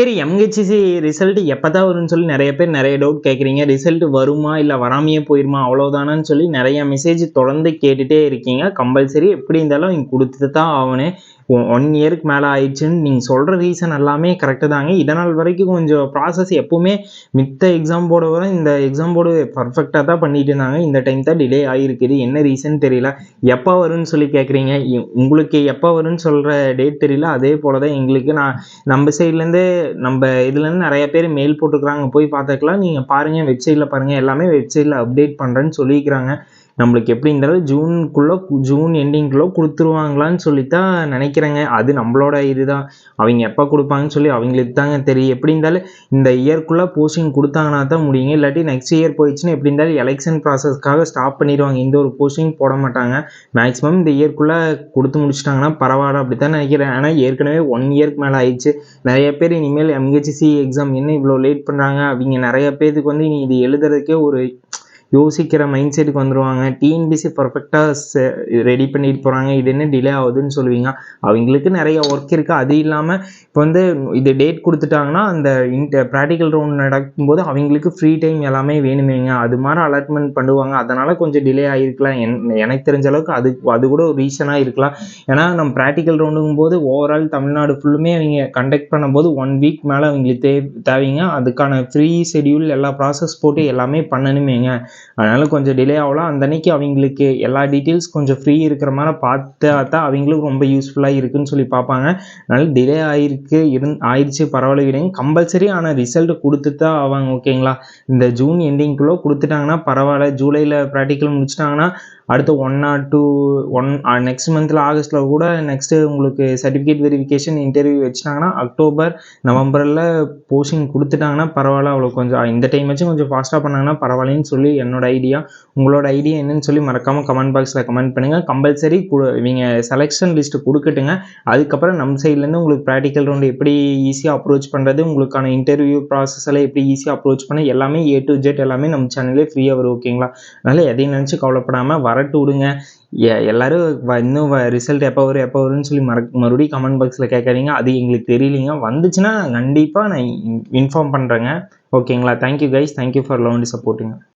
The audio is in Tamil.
பேர் எம்ஹெச்சிசி ரிசல்ட் எப்போ தான் வரும்னு சொல்லி நிறைய பேர் நிறைய டவுட் கேட்குறீங்க. ரிசல்ட் வருமா இல்லை வராமையே போயிருமா? அவ்வளோதானான்னு சொல்லி நிறைய மெசேஜ் தொடர்ந்து கேட்டுகிட்டே இருக்கீங்க. கம்பல்சரி எப்படி இருந்தாலும் இங்கே கொடுத்துட்டு தான் ஆகணும். ஒன் இயருக்கு மேலே ஆயிடுச்சுன்னு நீங்கள் சொல்கிற ரீசன் எல்லாமே கரெக்டு தாங்க. இதனால் வரைக்கும் கொஞ்சம் ப்ராசஸ் எப்போவுமே மித்த எக்ஸாம் போர்டு விட இந்த எக்ஸாம் போர்டு பர்ஃபெக்டாக தான் பண்ணிட்டு இருந்தாங்க. இந்த டைம் தான் டிலே ஆகிருக்குது என்ன ரீசன் தெரியல. எப்போ வரும்னு சொல்லி கேட்குறீங்க உங்களுக்கு எப்போ வரும்னு சொல்கிற டேட் தெரியல. அதே போல் தான் எங்களுக்கு நான் நம்ம சைட்லேருந்து நம்ம இதுலேருந்து நிறைய பேர் மெயில் போட்டுக்கிறாங்க. போய் பார்த்துக்கலாம். நீங்கள் பாருங்கள் வெப்சைட்டில் பாருங்கள் எல்லாமே வெப்சைட்டில் அப்டேட் பண்ணுறேன்னு சொல்லியிருக்கிறாங்க நம்மளுக்கு எப்படி இருந்தாலும் ஜூனுக்குள்ளே ஜூன் எண்டிங்குள்ளே கொடுத்துருவாங்களான்னு சொல்லி தான் நினைக்கிறேங்க. அது நம்மளோட இதுதான். அவங்க எப்போ கொடுப்பாங்கன்னு சொல்லி அவங்களுக்கு தாங்க தெரியும். எப்படி இருந்தாலும் இந்த இயர்க்குள்ளே போஸ்டிங் கொடுத்தாங்கன்னா தான் முடியுங்க. இல்லாட்டி நெக்ஸ்ட் இயர் போயிடுச்சுன்னா எப்படி இருந்தாலும் எலெக்ஷன் ப்ராசஸ்க்காக ஸ்டாப் பண்ணிடுவாங்க. இந்த ஒரு போஸ்டிங் போட மாட்டாங்க. மேக்ஸிமம் இந்த இயர்க்குள்ளே கொடுத்து முடிச்சிட்டாங்கன்னா பரவாயில்ல அப்படி தான் நினைக்கிறேன். ஆனால் ஏற்கனவே ஒன் இயர்க்கு மேலே ஆயிடுச்சு. நிறைய பேர் இனிமேல் எம்ஹெச்சிசி எக்ஸாம் என்ன இவ்வளோ லேட் பண்ணுறாங்க அவங்க நிறைய பேருக்கு வந்து இனி இது எழுதுறதுக்கே ஒரு யோசிக்கிற மைண்ட் செட்டுக்கு வந்துடுவாங்க டிஎன்பிசி பர்ஃபெக்டாக ரெடி பண்ணிட்டு போகிறாங்க இது என்ன டிலே ஆகுதுன்னு சொல்லுவீங்க. அவங்களுக்கு நிறைய ஒர்க் இருக்குது அது இல்லாமல் இப்போ வந்து இது டேட் கொடுத்துட்டாங்கன்னா அந்த இன்ட ப்ராக்டிக்கல் ரவுண்ட் நடக்கும்போது அவங்களுக்கு ஃப்ரீ டைம் எல்லாமே வேணுமேங்க. அது மாதிரி அலாட்மெண்ட் பண்ணுவாங்க. அதனால் கொஞ்சம் டிலே ஆகிருக்கலாம் என் எனக்கு தெரிஞ்ச அளவுக்கு அது அது கூட ஒரு ரீசனாக இருக்கலாம். ஏன்னா நம்ம ப்ராக்டிக்கல் ரவுண்டுங்கும் போது ஓவரால் தமிழ்நாடு ஃபுல்லுமே அவங்க கண்டக்ட் பண்ணும்போது ஒன் வீக் மேலே அவங்களுக்கு தே தேவைங்க. அதுக்கான ஃப்ரீ ஷெடியூல் எல்லா ப்ராசஸ் போட்டு எல்லாமே பண்ணணுமேங்க. அதனால் கொஞ்சம் டிலே ஆகலாம். அந்த அன்னைக்கு அவங்களுக்கு எல்லா டீட்டெயில்ஸ் கொஞ்சம் ஃப்ரீ இருக்கிற மாதிரி பார்த்தா தான் அவங்களுக்கு ரொம்ப யூஸ்ஃபுல்லாக இருக்குன்னு சொல்லி பார்ப்பாங்க. அதனால் டிலே ஆகிருக்கு இருந் ஆயிடுச்சு பரவாயில்ல விடுங்க. கம்பல்சரி ஆனால் ரிசல்ட் கொடுத்து தான் ஆவாங்க ஓகேங்களா இந்த ஜூன் எண்டிங்குள்ளே கொடுத்துட்டாங்கன்னா பரவாயில்ல. ஜூலையில் ப்ராக்டிக்கல் முடிச்சிட்டாங்கன்னா அடுத்து one or two one next மந்தில் ஆகஸ்ட்டில் கூட நெக்ஸ்ட்டு உங்களுக்கு சர்டிஃபிகேட் வெரிஃபிகேஷன் இன்டர்வியூ வச்சுட்டாங்கன்னா அக்டோபர் நவம்பரில் போஸ்டிங் கொடுத்துட்டாங்கன்னா பரவாயில்ல. அவ்வளோ கொஞ்சம் இந்த டைம் வச்சு கொஞ்சம் ஃபாஸ்ட்டாக பண்ணாங்கன்னா பரவாயில்லன்னு சொல்லி என்னோட ஐடியா உங்களோட ஐடியா என்னன்னு சொல்லி மறக்காமல் கமெண்ட் பாக்ஸில் கமெண்ட் பண்ணுங்கள் கம்பல்சரி இவங்க செலெக்ஷன் லிஸ்ட்டு கொடுக்கட்டுங்க. அதுக்கப்புறம் நம்ம சைட்லேருந்து உங்களுக்கு ப்ராக்டிக்கல் ரவுண்டு எப்படி ஈஸியாக அப்ரோச் பண்ணுறது உங்களுக்கான இன்டர்வியூ ப்ராசஸ் எல்லாம் எப்படி ஈஸியாக அப்ரோச் பண்ண எல்லாமே ஏ டு ஜெட் எல்லாமே நம்ம சேனல்லே ஃப்ரீயாக வரும் ஓகேங்களா அதனால் எதையும் நினச்சி கவலைப்படாமல் வரட்டு விடுங்க. எல்லோரும் இன்னும் ரிசல்ட் எப்போ வரும் எப்போ வரும்னு சொல்லி மற மறுபடியும் கமெண்ட் பாக்ஸில் கேட்காதீங்க. அது எங்களுக்கு தெரியலிங்க. வந்துச்சுன்னா கண்டிப்பாக நான் இன்ஃபார்ம் பண்ணுறேங்க ஓகேங்களா thank you guys thank you for love and சப்போர்ட்டுங்க